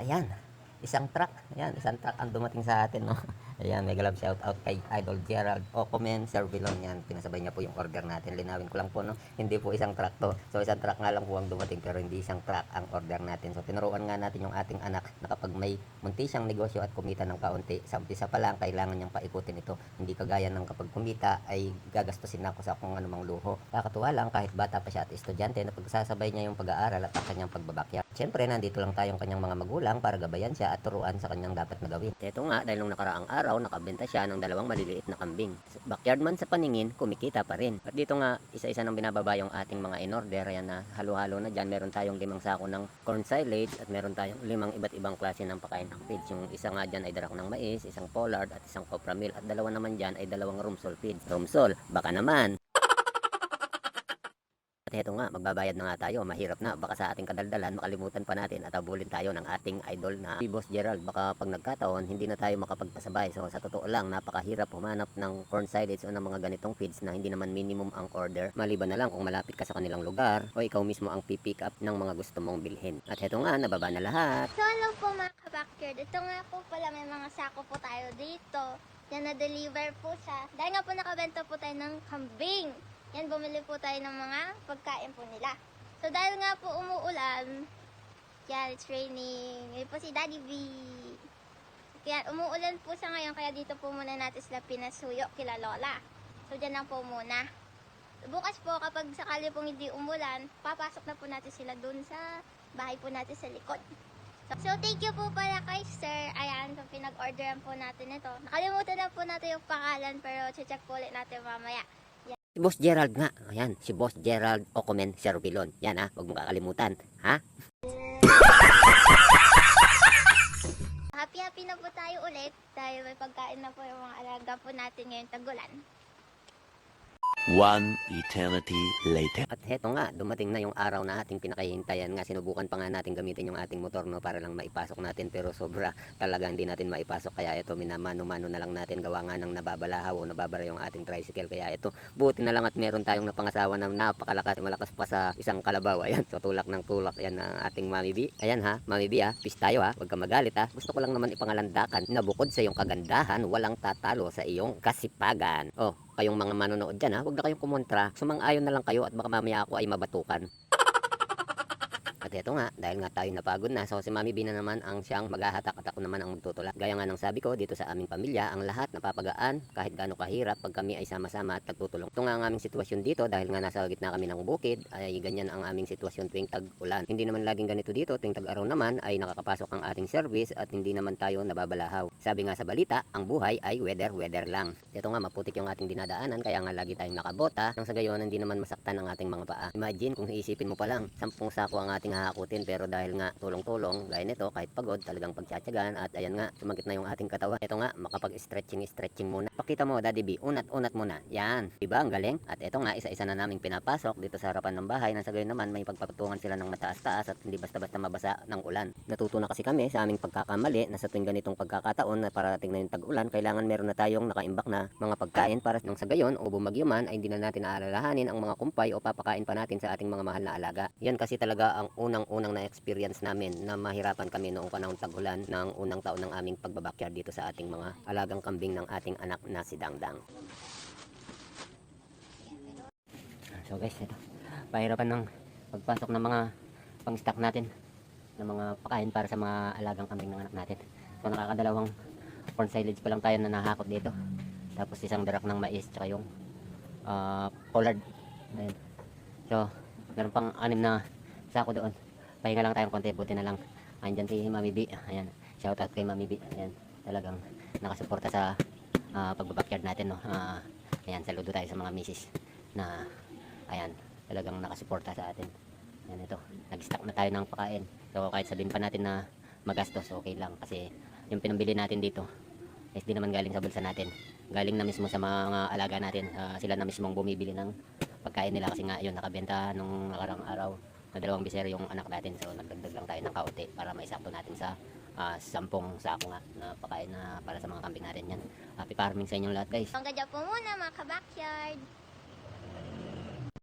Ayan, isang truck. Ayan, isang truck ang dumating sa atin, no? Ayan, may galab shout out kay Idol Gerald Ocomen, Sir Vilon. Yan, pinasabay niya po yung order natin. Linawin ko lang po, no? Hindi po isang truck to. So, isang truck nga lang po ang dumating, pero hindi isang truck ang order natin. So, tinuruan nga natin yung ating anak na kapag may munti siyang negosyo at kumita ng kaunti, sa umpisa pa lang, kailangan niyang paikutin ito. Hindi kagaya ng kapag kumita, ay gagastusin ako sa kung anumang luho. Kakatuwa lang, kahit bata pa siya at estudyante, na pagsasabay niya yung pag-aaral at ang kanyang pagbabakya. Siyempre, nandito lang tayong kanyang mga magulang para gabayan siya at turuan sa kanyang dapat na. Ito nga, dahil nung nakaraang araw, nakabenta siya ng dalawang maliliit na kambing. Backyard man sa paningin, kumikita pa rin. At dito nga, isa-isa nang binababa yung ating mga in-order. Ayan na, halo-halo na dyan. Meron tayong limang sako ng corn silage at meron tayong limang iba't ibang klase ng pakain ng feeds. Yung isa nga dyan ay darak ng mais, isang pollard at isang copra meal. At dalawa naman dyan ay dalawang rumsol feeds. Rumsol, baka naman. At eto nga, magbabayad na nga tayo. Mahirap na. Baka sa ating kadaldalan, makalimutan pa natin at abulin tayo ng ating idol na si Boss Gerald. Baka pag nagkataon, hindi na tayo makapagpasabay. So sa totoo lang, napakahirap humanap ng corn silage o ng mga ganitong feeds na hindi naman minimum ang order. Maliban na lang kung malapit ka sa kanilang lugar o ikaw mismo ang pipick up ng mga gusto mong bilhin. At eto nga, nababa na lahat. So hello po mga kabackyard. Ito nga po pala may mga sako po tayo dito. Yan na-deliver po siya. Dahil nga po nakabenta po tayo ng kambing. Yan, bumili po tayo ng mga pagkain po nila. So dahil nga po umuulan, yan, it's raining. Yan po si Daddy V. Kaya umuulan po siya ngayon, kaya dito po muna natin sila pinasuyo kila Lola. So dyan lang po muna. Bukas po, kapag sakali pong hindi umulan, papasok na po natin sila dun sa bahay po natin sa likod. So, thank you po pala kay Sir. Ayan, so pinag-orderan po natin ito. Nakalimutan na po natin yung pangalan, pero check po ulit natin mamaya. Si Boss Gerald nga. Ayan, si Boss Gerald Ocomen Servilon. Yan ha, huwag mong kakalimutan. Ha? Happy-happy na po tayo ulit dahil may pagkain na po yung mga alaga po natin ngayong tagulan. One eternity later. At heto nga, dumating na yung araw na ating pinakahihintayan nga. Sinubukan pa nga natin gamitin yung ating motor no, para lang maipasok natin. Pero sobra talaga hindi natin maipasok. Kaya ito, minamano-mano na lang natin. Gawa nga ng nababalahaw o nababara yung ating tricycle. Kaya ito, buti na lang at meron tayong napangasawa na napakalakas. Malakas pa sa isang kalabaw. Ayan, so tulak ng tulak. Yan ang ating Mami B. Ayan ha, Mami B ha, peace tayo ha. Huwag ka magalit ha. Gusto ko lang naman ipangalandakan na bukod sa iyong kagandahan, walang tatalo sa iyong kasipagan. Oh, kayong mga manonood dyan ha, huwag na kayong kumontra. Sumang-ayon na lang kayo at baka mamaya ako ay mabatukan. At ito nga, dahil nga tayo napagod na, so si Mami B na naman ang siyang maghahatak at ako naman ang magtutulak. Gaya nga ng sabi ko, dito sa aming pamilya, ang lahat napapagaan kahit gaano kahirap pag kami ay sama-sama at nagtutulong. Ito nga ang aming sitwasyon dito dahil nga nasa gitna kami ng bukid, ay ganyan ang aming sitwasyon tuwing tag-ulan. Hindi naman laging ganito dito, tuwing tag-araw naman ay nakakapasok ang ating service at hindi naman tayo nababalahaw. Sabi nga sa balita, ang buhay ay weather-weather lang. Ito nga maputik yung ating dinadaanan kaya nga lagi tayong nakabota nang sa gayon hindi naman masaktan ang ating mga paa. Imagine kung iisipin mo pa lang, sampung sako ang ating hahakutin pero dahil nga tulong-tulong, gaya nito kahit pagod talagang pagtsatsagan at ayan nga sumagit na yung ating katawan. Ito nga makapag-stretching stretching muna. Pakita mo Daddy B, unat-unat muna. Yan. Diba ang galing? At ito nga isa-isa na naming pinapasok dito sa harapan ng bahay nang sa gayon naman may pagpapatungan sila ng mataas-taas at hindi basta-basta mabasa ng ulan. Natuto na kasi kami sa aming pagkakamali na sa tuwing ganitong pagkakataon na parating na yung tag-ulan, kailangan meron na tayong nakaimbak na mga pagkain para nang sa gayon o bumagyo man ay hindi na natin aalalahanin ang mga kumpay o papakain pa natin sa ating mga mahal na alaga. Yan kasi talaga ang unang-unang na experience namin na mahirapan kami noong panahon tag-ulan ng unang taon ng aming pagbabakyard dito sa ating mga alagang kambing ng ating anak na si Dangdang. So guys, ito. Pahirapan ng pagpasok ng mga pang-stock natin ng mga pakain para sa mga alagang kambing ng anak natin. So nakakadalawang corn silage pa lang tayo na nahakot dito. Tapos isang darak ng mais tsaka yung ah, pollard. Ayan. So, meron pang anim na sako doon. Pahinga lang tayong konti, buti na lang. Andyan si Mami B. Ayan. Shout out kay Mami B. Ayan. Talagang nakasuporta sa ah, pagbabakyard natin. No? Ah, ayan, saludo tayo sa mga misis na ayan, talagang nakasuporta sa atin. Ayan ito, nag-stock na tayo ng pakain. So kahit sabihin pa natin na magastos, okay lang. Kasi yung pinambili natin dito, is di naman galing sa bulsa natin. Galing na mismo sa mga alaga natin. Ah, sila na mismo ang bumibili ng pagkain nila kasi nga yun, nakabenta nung nakarang araw na dalawang biser yung anak natin. So nagdagdag lang tayo ng kaunti para maisakto natin sa ah, sampung sako nga na pakain na para sa mga kambing natin yan. Happy farming sa inyong lahat guys. Hanggang dyan po muna mga kabackyard.